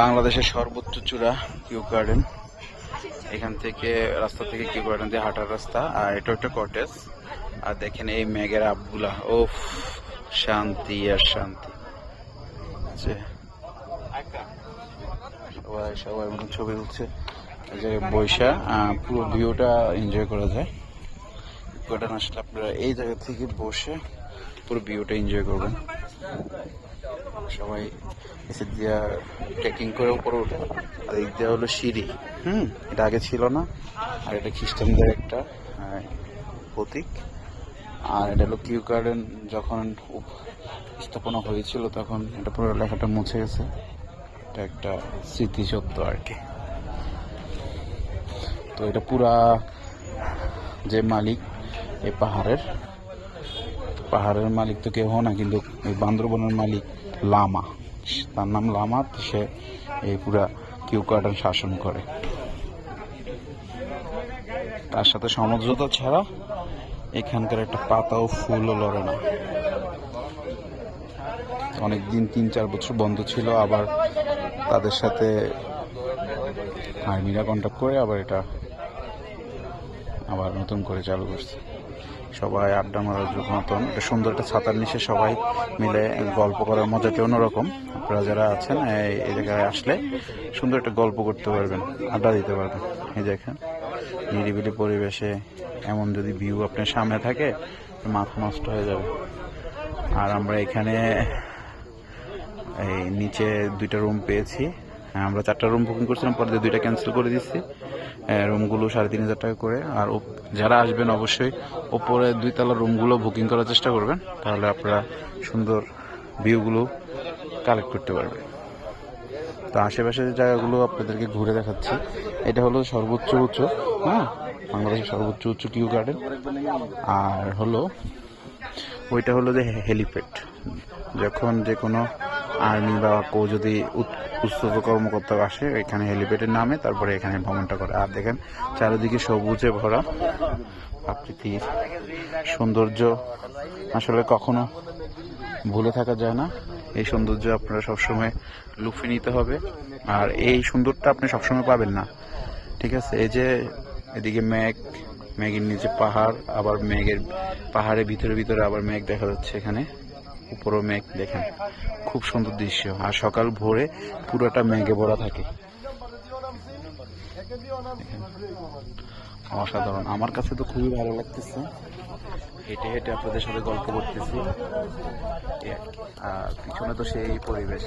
বাংলাদেশের সর্বোচ্চ চূড়া কিউ গার্ডেন। এখান থেকে রাস্তা থেকে কিউ গার্ডেন দিয়ে হাঁটার রাস্তা। আর এটা একটা কটেজ। আর দেখেন এই মেঘের আপগুলা ও শান্তি আর শান্তি। সবাই সবাই মতন ছবি উঠছে এই বৈশা পুরো ভিউটা এনজয় করা যায়। গার্ডেন আসলে আপনারা এই জায়গা থেকে বসে পুরো ভিউটা এনজয় করবেন। সবাই এসে দিয়া ট্রেকিং করে উপরে উঠে। আর এই দেওয়া হলো সিঁড়ি। হুম? এটা আগে ছিল না। আর এটা খ্রিস্টানদের একটা প্রতীক। আর এটা হলো কিউ গার্ডেন। যখন স্থাপনা হয়েছিল তখন এটা পুরো লেখাটা মুছে গেছে। এটা একটা স্মৃতিসত্য আর কি। তো এটা পুরা যে মালিক এই পাহাড়ের পাহাড়ের মালিক তো কেউ না, কিন্তু এই বান্দরবনের মালিক লামা। তার নাম লামা সে এই পুরা কিউ গার্ডেন শাসন করে। তার সাথে সমঝোতা ছাড়া এখানকার একটা পাতাও ফুলও লড়ে না। অনেকদিন তিন চার বছর বন্ধ ছিল, আবার তাদের সাথে আর্মিরা কন্ট্যাক্ট করে আবার এটা আবার নতুন করে চালু করছে। সবাই আড্ডা মারার মতন। একটা সুন্দর একটা ছাতার নিচে সবাই মিলে গল্প করার মজাটি অন্যরকম। আপনারা যারা আছেন, এই- জায়গায় আসলে সুন্দর একটা গল্প করতে পারবেন, আড্ডা দিতে পারবেন। এই দেখেন, নিরিবিলি পরিবেশে এমন যদি ভিউ আপনার সামনে থাকে, মাথা নষ্ট হয়ে যাবে। আর আমরা এখানে এই নিচে দুইটা রুম পেয়েছি। আমরা চারটা রুম বুকিং করছিলাম, পরে দুইটা ক্যান্সেল করে দিচ্ছি রুমগুলো সাড়ে তিন হাজার টাকা করে। আর যারা আসবেন অবশ্যই ওপরে দুইতলা রুমগুলো বুকিং করার চেষ্টা করবেন, তাহলে আপনারা সুন্দর ভিউগুলো কালেক্ট করতে পারবেন। তো আশেপাশের জায়গাগুলো আপনাদেরকে ঘুরে দেখাচ্ছি। এটা হলো সর্বোচ্চ উঁচু হ্যাঁ বাংলাদেশের সর্বোচ্চ উঁচু কিউ গার্ডেন। আর হলো, ওইটা হলো যে হেলিপ্যাড। যখন যে কোনো আর্মি বা কেউ যদি উচ্চত কর্মকর্তা আসে, এখানে হেলিপ্যাডের নামে, তারপরে এখানে ভ্রমণটা করে। আর দেখেন, চারিদিকে সবুজে ভরা প্রাকৃতিক সৌন্দর্য। আসলে কখনো ভুলে থাকা যায় না। এই সৌন্দর্য আপনারা সবসময় লুফে নিতে হবে। আর এই সুন্দরটা আপনি সবসময় পাবেন না। ঠিক আছে? এই যে এদিকে মেঘ, মেঘের নিচে পাহাড়, আবার মেঘের পাহাড়ের ভিতরে ভিতরে আবার মেঘ দেখা যাচ্ছে এখানে। উপরও মেঘ দেখেন। খুব সুন্দর দৃশ্য। আর সকাল ভোরে পুরোটা মেঘে ভরা থাকে। অসাধারণ। আমার কাছে তো খুবই ভালো লাগতেছে। হেঁটে হেঁটে আপনাদের সাথে গল্প করতেছি। আর পিছনে তো সেই পরিবেশ।